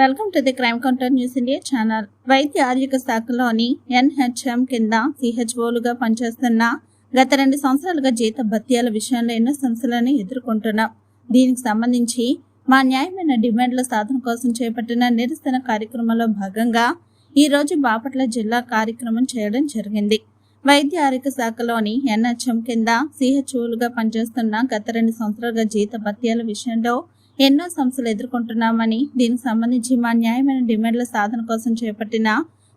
Welcome to the crime counter news India channel. వైద్య ఆరోగ్య శాఖలోని NHM కింద సిహెచ్ఓలుగా పనిచేస్తున్న గత రెండు సంవత్సరాలుగా జీత భత్యాల విషయంలో ఎన్నో సమస్యలను ఎదుర్కొంటున్నాం. దీనికి సంబంధించి మా న్యాయమైన డిమాండ్ల సాధన కోసం చేపట్టిన నిరసన కార్యక్రమంలో భాగంగా ఈ రోజు బాపట్ల జిల్లా కార్యక్రమం చేయడం జరిగింది. వైద్య ఆరోగ్య శాఖలోని ఎన్హెచ్ఎం కింద సిహెచ్ఓలుగా పనిచేస్తున్న గత రెండు సంవత్సరాలుగా జీత భత్యాల విషయంలో ఎన్నో సమస్యలు ఎదుర్కొంటున్నామని దీనికి సంబంధించి మా న్యాయమైన డిమాండ్ల సాధన కోసం చేపట్టిన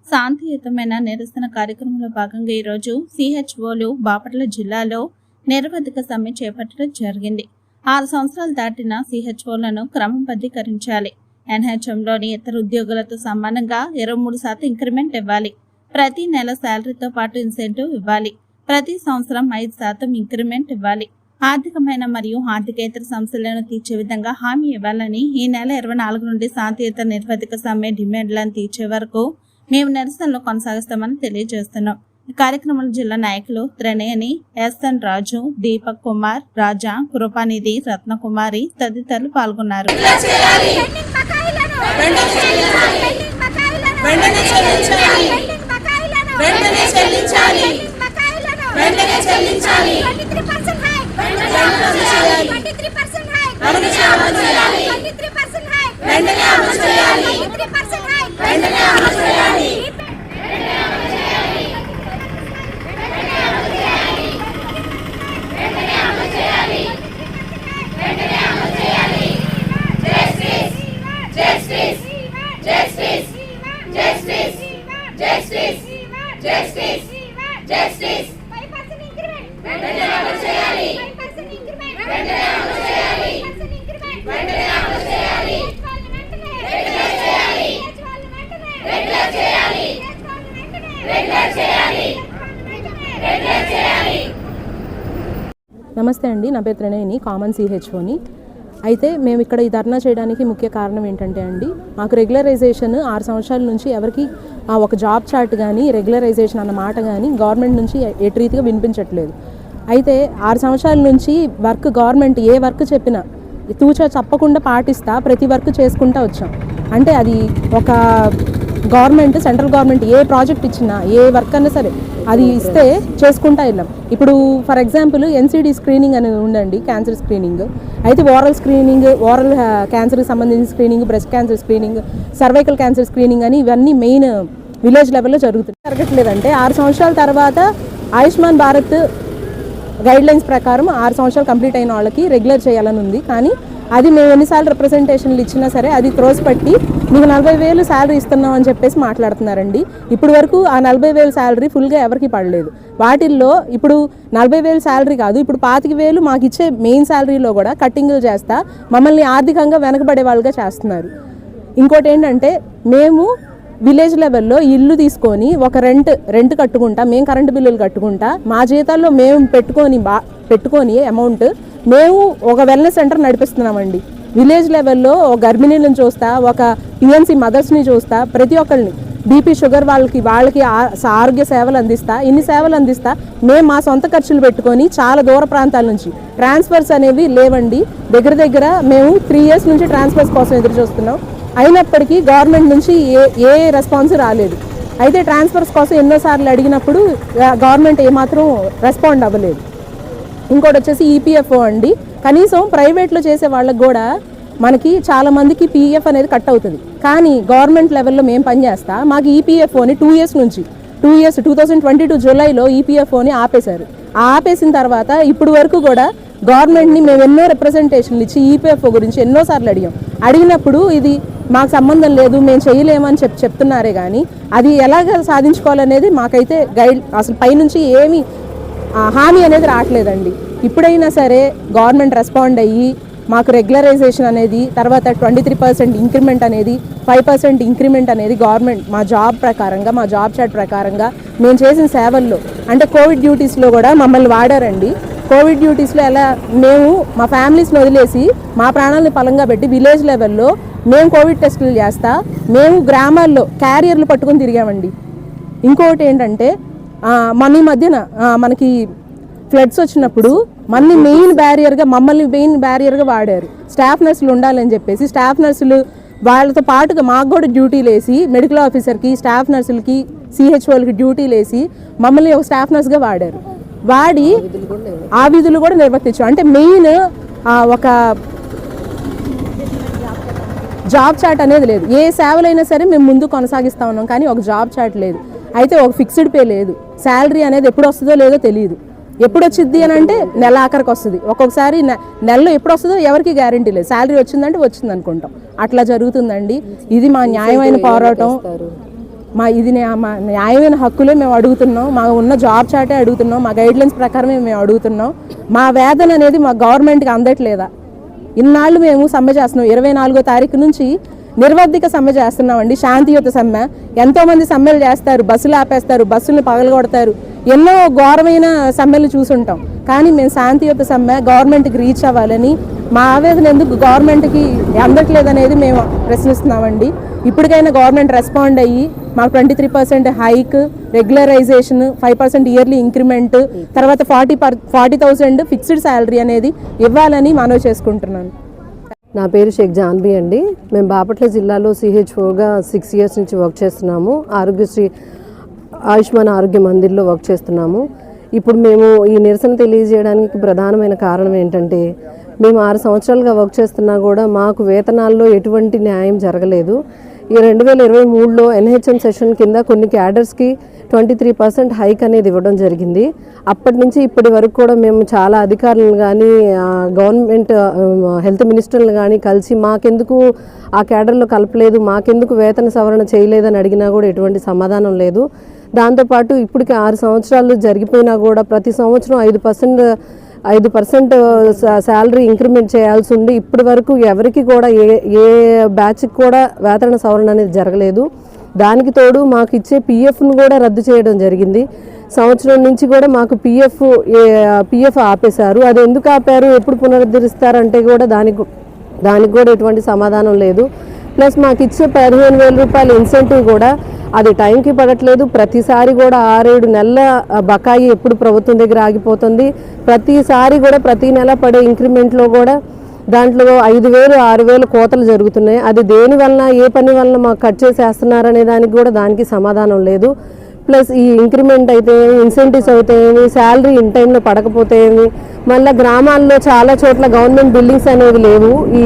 శాంతియుతమైన నిరసన కార్యక్రమంలో భాగంగా ఈరోజు సిహెచ్ఓలు బాపట్ల జిల్లాలో నిరవధిక సమ్మె చేపట్టడం జరిగింది. ఆరు సంవత్సరాలు దాటిన సిహెచ్ఓలను క్రమబద్ధీకరించాలి ఎన్హెచ్ఎంలోని ఇతర ఉద్యోగులతో సమానంగా ఇరవై మూడు శాతం ఇంక్రిమెంట్ ఇవ్వాలి. ప్రతి నెల శాలరీతో పాటు ఇన్సెంటివ్ ఇవ్వాలి. ప్రతి సంవత్సరం ఐదు శాతం ఇంక్రిమెంట్ ఇవ్వాలి. ఆర్థికమైన మరియు ఆర్థికేతర సమస్యలను తీర్చే విధంగా హామీ ఇవ్వాలని ఈ నెల ఇరవై నాలుగు నుండి శాంతియుత నిర్వధిక సమ్మె డిమాండ్లను తీర్చే వరకు మేము నిరసనలు కొనసాగిస్తామని తెలియజేస్తున్నాం. ఈ కార్యక్రమంలో జిల్లా నాయకులు త్రినేని ఎస్ఎన్ రాజు దీపక్ కుమార్ రాజా కృపానిధి రత్నకుమారి తదితరులు పాల్గొన్నారు. వెంటనే చెల్లించాలి. చెల్లించాలి. 23% hike. వెంటనే అమలు చేయాలి. నమస్తే అండి నా పేరు త్రినేని కామన్ సిహెచ్ఓని అయితే మేము ఇక్కడ ఈ ధర్నా చేయడానికి ముఖ్య కారణం ఏంటంటే అండి మాకు రెగ్యులరైజేషన్ ఆరు సంవత్సరాల నుంచి ఎవరికి ఆ ఒక జాబ్ చార్ట్ కానీ రెగ్యులరైజేషన్ అన్న మాట కానీ గవర్నమెంట్ నుంచి ఎటు రీతిగా వినిపించట్లేదు. అయితే ఆరు సంవత్సరాల నుంచి వర్క్ గవర్నమెంట్ ఏ వర్క్ చెప్పినా తూచా తప్పకుండా పాటిస్తా ప్రతి వర్క్ చేసుకుంటా వచ్చాం. అంటే అది ఒక గవర్నమెంట్ సెంట్రల్ గవర్నమెంట్ ఏ ప్రాజెక్ట్ ఇచ్చినా ఏ వర్క్ అన్నా సరే అది ఇస్తే చేసుకుంటా వెళ్ళాం. ఇప్పుడు ఫర్ ఎగ్జాంపుల్ ఎన్సీడీ స్క్రీనింగ్ అనేది ఉండండి క్యాన్సర్ స్క్రీనింగ్. అయితే ఓరల్ స్క్రీనింగ్ ఓరల్ క్యాన్సర్కి సంబంధించిన screening breast cancer screening cervical cancer screening అని ఇవన్నీ మెయిన్ విలేజ్ లెవెల్లో జరుగుతుంది జరగట్లేదంటే ఆరు సంవత్సరాల తర్వాత ఆయుష్మాన్ భారత్ గైడ్ లైన్స్ ప్రకారం ఆరు సంవత్సరాలు కంప్లీట్ అయిన వాళ్ళకి రెగ్యులర్ చేయాలని ఉంది. కానీ అది మేము ఎన్నిసార్లు రిప్రజెంటేషన్లు ఇచ్చినా సరే అది త్రోసిపట్టి మీకు నలభై వేలు శాలరీ ఇస్తున్నాం అని చెప్పేసి మాట్లాడుతున్నారండి. ఇప్పుడు వరకు ఆ నలభై వేలు శాలరీ ఫుల్గా ఎవరికి పడలేదు. వాటిల్లో ఇప్పుడు నలభై వేలు శాలరీ కాదు ఇప్పుడు పాతిక వేలు మాకు ఇచ్చే మెయిన్ శాలరీలో కూడా కట్టింగ్లు చేస్తా మమ్మల్ని ఆర్థికంగా వెనకబడే వాళ్ళుగా చేస్తున్నారు. ఇంకోటి ఏంటంటే మేము విలేజ్ లెవెల్లో ఇల్లు తీసుకొని ఒక రెంట్ రెంట్ కట్టుకుంటా మేము కరెంటు బిల్లులు కట్టుకుంటా మా జీతాల్లో మేము పెట్టుకొని బా పెట్టుకొని అమౌంట్ మేము ఒక వెల్నెస్ సెంటర్ నడిపిస్తున్నామండి. విలేజ్ లెవెల్లో ఒక గర్భిణీలను చూస్తా ఒక పిఎన్సీ మదర్స్ని చూస్తా ప్రతి ఒక్కరిని బీపీ షుగర్ వాళ్ళకి వాళ్ళకి ఆ- ఆరోగ్య సేవలు అందిస్తా ఇన్ని సేవలు అందిస్తా మేము మా సొంత ఖర్చులు పెట్టుకొని చాలా దూర ప్రాంతాల నుంచి. ట్రాన్స్ఫర్స్ అనేవి లేవండి. దగ్గర దగ్గర మేము త్రీ ఇయర్స్ నుంచి ట్రాన్స్ఫర్స్ కోసం ఎదురు చూస్తున్నాం. అయినప్పటికీ గవర్నమెంట్ నుంచి ఏ ఏ రెస్పాన్స్ రాలేదు. అయితే ట్రాన్స్ఫర్స్ కోసం ఎన్నోసార్లు అడిగినప్పుడు గవర్నమెంట్ ఏమాత్రం రెస్పాండ్ అవ్వలేదు. ఇంకోటి వచ్చేసి ఈపీఎఫ్ఓ అండి. కనీసం ప్రైవేట్లో చేసే వాళ్ళకి కూడా మనకి చాలా మందికి పీఎఫ్ అనేది కట్ అవుతుంది. కానీ గవర్నమెంట్ లెవెల్లో మేము పనిచేస్తా మాకు ఈపీఎఫ్ఓని టూ ఇయర్స్ నుంచి two years two thousand twenty two జూలైలో ఈపీఎఫ్ఓని ఆపేశారు. ఆ ఆపేసిన తర్వాత ఇప్పుడు వరకు కూడా గవర్నమెంట్ని మేము ఎన్నో రిప్రజెంటేషన్లు ఇచ్చి ఈపీఎఫ్ఓ గురించి ఎన్నోసార్లు అడిగాం. అడిగినప్పుడు ఇది మాకు సంబంధం లేదు మేము చేయలేమని చెప్పి చెప్తున్నారే కానీ అది ఎలాగ సాధించుకోవాలనేది మాకైతే గైడ్ అసలు పైనుంచి ఏమి హామీ అనేది రావట్లేదండి ఇప్పుడైనా సరే గవర్నమెంట్ రెస్పాండ్ అయ్యి మాకు రెగ్యులరైజేషన్ అనేది తర్వాత ట్వంటీ త్రీ పర్సెంట్ ఇంక్రిమెంట్ అనేది ఫైవ్ పర్సెంట్ ఇంక్రిమెంట్ అనేది గవర్నమెంట్ మా జాబ్ ప్రకారంగా మా జాబ్ చార్ట్ ప్రకారంగా మేము చేసిన సేవల్లో అంటే కోవిడ్ డ్యూటీస్లో కూడా మమ్మల్ని వాడారండి. కోవిడ్ డ్యూటీస్లో ఎలా మేము మా ఫ్యామిలీస్ని వదిలేసి మా ప్రాణాలని పలంగా పెట్టి విలేజ్ లెవెల్లో మేము కోవిడ్ టెస్టులు చేస్తా మేము గ్రామాల్లో క్యారియర్లు పట్టుకొని తిరిగామండి. ఇంకొకటి ఏంటంటే మన ఈ మధ్యన మనకి ఫ్లడ్స్ వచ్చినప్పుడు మళ్ళీ మెయిన్ బ్యారియర్గా మమ్మల్ని మెయిన్ బ్యారియర్గా వాడారు. స్టాఫ్ నర్సులు ఉండాలని చెప్పేసి స్టాఫ్ నర్సులు వాళ్ళతో పాటుగా మాకు కూడా డ్యూటీలు వేసి మెడికల్ ఆఫీసర్కి స్టాఫ్ నర్సులకి సిహెచ్ఓలకి డ్యూటీలు వేసి మమ్మల్ని ఒక స్టాఫ్ నర్స్గా వాడారు. వాడి ఆ విధులు కూడా నిర్వర్తించాం అంటే మెయిన్ ఒక జాబ్ చాట్ అనేది లేదు. ఏ సేవలైనా సరే మేము ముందు కొనసాగిస్తా ఉన్నాం కానీ ఒక జాబ్ చాట్ లేదు. అయితే ఒక ఫిక్స్డ్ పే లేదు. శాలరీ అనేది ఎప్పుడు వస్తుందో లేదో తెలియదు. ఎప్పుడు వచ్చింది అని అంటే నెల ఆఖరికి వస్తుంది. ఒక్కొక్కసారి నెలలో ఎప్పుడు వస్తుందో ఎవరికి గ్యారంటీ లేదు. శాలరీ వచ్చిందంటే వచ్చింది అనుకుంటాం. అట్లా జరుగుతుందండి. ఇది మా న్యాయమైన పోరాటం. మా ఇది మా న్యాయమైన హక్కులే మేము అడుగుతున్నాం. మా ఉన్న జాబ్ చాటే అడుగుతున్నాం. మా గైడ్లైన్స్ ప్రకారమే మేము అడుగుతున్నాం. మా వేతన అనేది మా గవర్నమెంట్కి అందట్లేదా? ఇన్నాళ్ళు మేము సమ్మె చేస్తున్నాం. ఇరవై నాలుగో తారీఖు నుంచి నిర్వర్ధిక సమ్మె చేస్తున్నామండి. శాంతియుత సమ్మె. ఎంతోమంది సమ్మెలు చేస్తారు. బస్సులు ఆపేస్తారు. బస్సులను పగలగొడతారు. ఎన్నో ఘోరమైన సమ్మెలు చూసుంటాం. కానీ మేము శాంతియుత సమ్మె గవర్నమెంట్కి రీచ్ అవ్వాలని మా ఆవేదన ఎందుకు గవర్నమెంట్కి అందట్లేదనేది మేము ప్రశ్నిస్తున్నామండి. ఇప్పటికైనా గవర్నమెంట్ రెస్పాండ్ అయ్యి మాకు twenty three percent hike regularisation five percent yearly increment తర్వాత forty per forty thousand fixed salary అనేది ఇవ్వాలని మనవి చేసుకుంటున్నాను. నా పేరు షేక్ జాన్బీ అండి. మేము బాపట్ల జిల్లాలో సిహెచ్ఓగా సిక్స్ ఇయర్స్ నుంచి వర్క్ చేస్తున్నాము. ఆరోగ్యశ్రీ ఆయుష్మాన్ ఆరోగ్య మందిర్లో వర్క్ చేస్తున్నాము. ఇప్పుడు మేము ఈ నిరసన తెలియజేయడానికి ప్రధానమైన కారణం ఏంటంటే మేము ఆరు సంవత్సరాలుగా వర్క్ చేస్తున్నా కూడా మాకు వేతనాల్లో ఎటువంటి న్యాయం జరగలేదు. ఈ రెండు వేల ఇరవై మూడులో ఎన్హెచ్ఎం సెషన్ కింద కొన్ని క్యాడర్స్కి ట్వంటీ త్రీ పర్సెంట్ హైక్ అనేది ఇవ్వడం జరిగింది. అప్పటి నుంచి ఇప్పటి వరకు కూడా మేము చాలా అధికారులను కానీ గవర్నమెంట్ హెల్త్ మినిస్టర్లు కానీ కలిసి మాకెందుకు ఆ క్యాడర్లో కలపలేదు మాకెందుకు వేతన సవరణ చేయలేదని అడిగినా కూడా ఎటువంటి సమాధానం లేదు. దాంతోపాటు ఇప్పటికి ఆరు సంవత్సరాలు జరిగిపోయినా కూడా ప్రతి సంవత్సరం ఐదు పర్సెంట్ ఐదు పర్సెంట్ శాలరీ ఇంక్రిమెంట్ చేయాల్సి ఉంది ఇప్పటి వరకు ఎవరికి కూడా ఏ ఏ బ్యాచ్కి కూడా వేతన సవరణ అనేది జరగలేదు. దానికి తోడు మాకు ఇచ్చే పిఎఫ్ను కూడా రద్దు చేయడం జరిగింది. సంవత్సరం నుంచి కూడా మాకు పిఎఫ్ పిఎఫ్ ఆపేశారు. అది ఎందుకు ఆపారు? ఎప్పుడు పునరుద్ధరిస్తారంటే కూడా దానికి దానికి కూడా ఎటువంటి సమాధానం లేదు. ప్లస్ మాకు ఇచ్చే పదిహేను వేల రూపాయల ఇన్సెంటివ్ కూడా అది టైంకి పడట్లేదు. ప్రతిసారి కూడా ఆరేడు నెలల బకాయి ఎప్పుడు ప్రభుత్వం దగ్గర ఆగిపోతుంది. ప్రతిసారి కూడా ప్రతి నెల పడే ఇంక్రిమెంట్లో కూడా దాంట్లో ఐదు వేలు ఆరు వేలు కోతలు జరుగుతున్నాయి. అది దేని వలన ఏ పని వలన మాకు కట్ చేసేస్తున్నారనే దానికి కూడా దానికి సమాధానం లేదు. ప్లస్ ఈ ఇంక్రిమెంట్ అయితే ఇన్సెంటివ్స్ అయితే ఏమి శాలరీ ఇన్ టైంలో పడకపోతే ఏమి మళ్ళీ గ్రామాల్లో చాలా చోట్ల గవర్నమెంట్ బిల్డింగ్స్ అనేవి లేవు. ఈ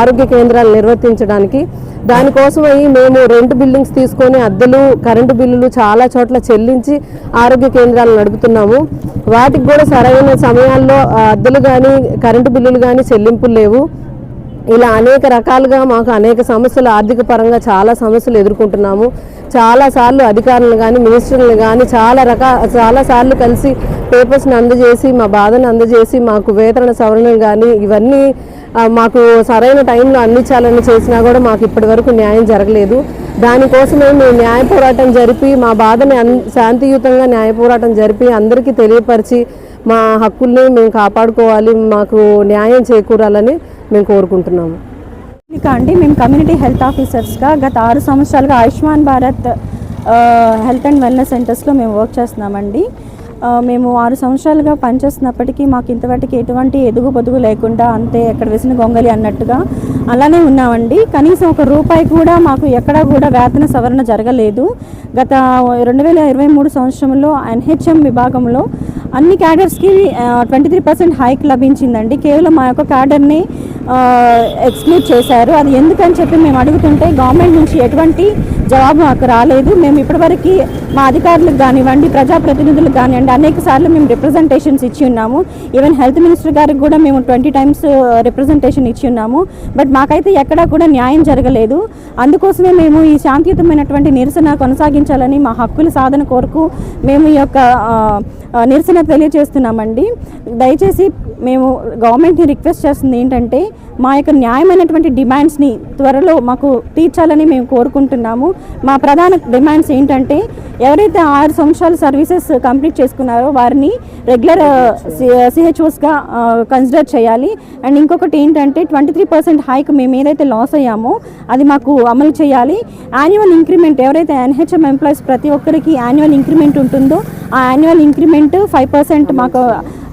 ఆరోగ్య కేంద్రాలు నిర్వర్తించడానికి దానికోసమై మేము రెంట్ బిల్డింగ్స్ తీసుకొని అద్దెలు కరెంటు బిల్లులు చాలా చోట్ల చెల్లించి ఆరోగ్య కేంద్రాలు నడుపుతున్నాము. వాటికి కూడా సరైన సమయాల్లో అద్దెలు కానీ కరెంటు బిల్లులు కానీ చెల్లింపులు లేవు. ఇలా అనేక రకాలుగా మాకు అనేక సమస్యలు ఆర్థిక పరంగా చాలా సమస్యలు ఎదుర్కొంటున్నాము. చాలా సార్లు అధికారులను కానీ మినిస్టర్లను కానీ చాలా రకా చాలా సార్లు కలిసి పేపర్స్ని అందజేసి మా బాధను అందజేసి మాకు వేతన సవరణలు కానీ ఇవన్నీ మాకు సరైన టైంలో అందించాలని చేసినా కూడా మాకు ఇప్పటి వరకు న్యాయం జరగలేదు. దానికోసమే మేము న్యాయ పోరాటం జరిపి మా బాధని అన్ శాంతియుతంగా న్యాయ పోరాటం జరిపి అందరికీ తెలియపరిచి మా హక్కుల్ని మేము కాపాడుకోవాలి మాకు న్యాయం చేకూరాలని మేము కోరుకుంటున్నాము. అండి మేము కమ్యూనిటీ హెల్త్ ఆఫీసర్స్గా గత ఆరు సంవత్సరాలుగా Ayushman Bharat health and wellness సెంటర్స్లో మేము వర్క్ చేస్తున్నామండి. మేము ఆరు సంవత్సరాలుగా పనిచేస్తున్నప్పటికీ మాకు ఇంతవరకు ఎటువంటి ఎదుగు పొదుగు లేకుండా అంతే ఎక్కడ వేసిన గొంగలి అన్నట్టుగా అలానే ఉన్నామండి. కనీసం ఒక రూపాయి కూడా మాకు ఎక్కడా కూడా వేతన సవరణ జరగలేదు. గత రెండు వేల ఇరవై మూడు సంవత్సరంలో ఎన్హెచ్ఎం విభాగంలో అన్ని క్యాడర్స్కి ట్వంటీ త్రీ పర్సెంట్ హైక్ లభించిందండి. కేవలం మా యొక్క క్యాడర్ని ఎక్స్క్లూడ్ చేశారు. అది ఎందుకని చెప్పి మేము అడుగుతుంటే గవర్నమెంట్ నుంచి ఎటువంటి జవాబు మాకు రాలేదు. మేము ఇప్పటివరకు మా అధికారులకు కానివ్వండి ప్రజాప్రతినిధులకు కానివ్వండి అనేక సార్లు మేము రిప్రజెంటేషన్స్ ఇచ్చి ఉన్నాము. ఈవెన్ హెల్త్ మినిస్టర్ గారికి కూడా మేము ట్వంటీ టైమ్స్ రిప్రజెంటేషన్ ఇచ్చి ఉన్నాము. బట్ మాకైతే ఎక్కడా కూడా న్యాయం జరగలేదు. అందుకోసమే మేము ఈ శాంతియుతమైనటువంటి నిరసన కొనసాగించాలని మా హక్కుల సాధన కొరకు మేము ఈ యొక్క నిరసన తెలియజేస్తున్నామండి. దయచేసి మేము గవర్నమెంట్ని రిక్వెస్ట్ చేస్తుంది ఏంటంటే మా యొక్క న్యాయమైనటువంటి డిమాండ్స్ని త్వరలో మాకు తీర్చాలని మేము కోరుకుంటున్నాము. మా ప్రధాన డిమాండ్స్ ఏంటంటే ఎవరైతే ఆరు సంవత్సరాలు సర్వీసెస్ కంప్లీట్ చేసుకున్నారో వారిని రెగ్యులర్ సిహెచ్ఓస్గా కన్సిడర్ చేయాలి. అండ్ ఇంకొకటి ఏంటంటే ట్వంటీ త్రీ పర్సెంట్ హైక్ మేము ఏదైతే లాస్ అయ్యామో అది మాకు అమలు చేయాలి. యాన్యువల్ ఇంక్రిమెంట్ ఎవరైతే ఎన్హెచ్ఎం ఎంప్లాయీస్ ప్రతి ఒక్కరికి యాన్యువల్ ఇంక్రిమెంట్ ఉంటుందో ఆ యాన్యువల్ ఇంక్రిమెంట్ ఫైవ్ పర్సెంట్ మాకు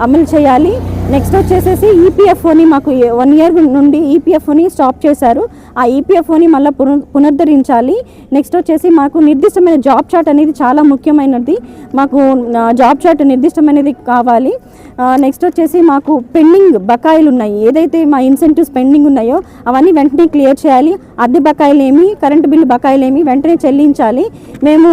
అమలు చేయాలి. నెక్స్ట్ వచ్చేసేసి ఈపీఎఫ్ఓని మాకు వన్ ఇయర్ నుండి ఈపీఎఫ్ని స్టాప్ చేశారు. ఆ ఈపీఎఫ్ఓని మళ్ళీ పునః పునరుద్ధరించాలి. నెక్స్ట్ వచ్చేసి మాకు నిర్దిష్టమైన జాబ్ చార్ట్ అనేది చాలా ముఖ్యమైనది. మాకు జాబ్ చార్ట్ నిర్దిష్టమైనది కావాలి. నెక్స్ట్ వచ్చేసి మాకు పెండింగ్ బకాయిలు ఉన్నాయి. ఏదైతే మా ఇన్సెంటివ్స్ పెండింగ్ ఉన్నాయో అవన్నీ వెంటనే క్లియర్ చేయాలి. అద్దె బకాయిలు ఏమి కరెంటు బిల్లు బకాయిలు ఏమి వెంటనే చెల్లించాలి. మేము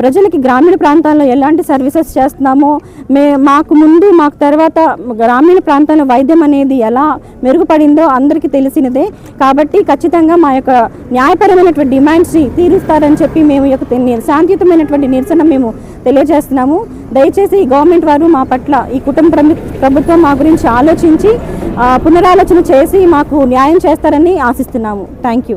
ప్రజలకి గ్రామీణ ప్రాంతాల్లో ఎలాంటి సర్వీసెస్ చేస్తున్నామో మే మాకు ముందు మాకు తర్వాత గ్రామీణ ప్రాంతాల్లో వైద్యం అనేది ఎలా మెరుగుపడిందో అందరికీ తెలిసినదే. కాబట్టి ఖచ్చితంగా మా యొక్క న్యాయపరమైనటువంటి డిమాండ్స్ని తీరుస్తారని చెప్పి మేము యొక్క శాంతియుతమైనటువంటి నిరసన మేము తెలియజేస్తున్నాము. దయచేసి ఈ గవర్నమెంట్ వారు మా పట్ల ఈ కుటుంబ ప్రభుత్వం మా గురించి ఆలోచించి పునరాలోచన చేసి మాకు న్యాయం చేస్తారని ఆశిస్తున్నాము. Thank you.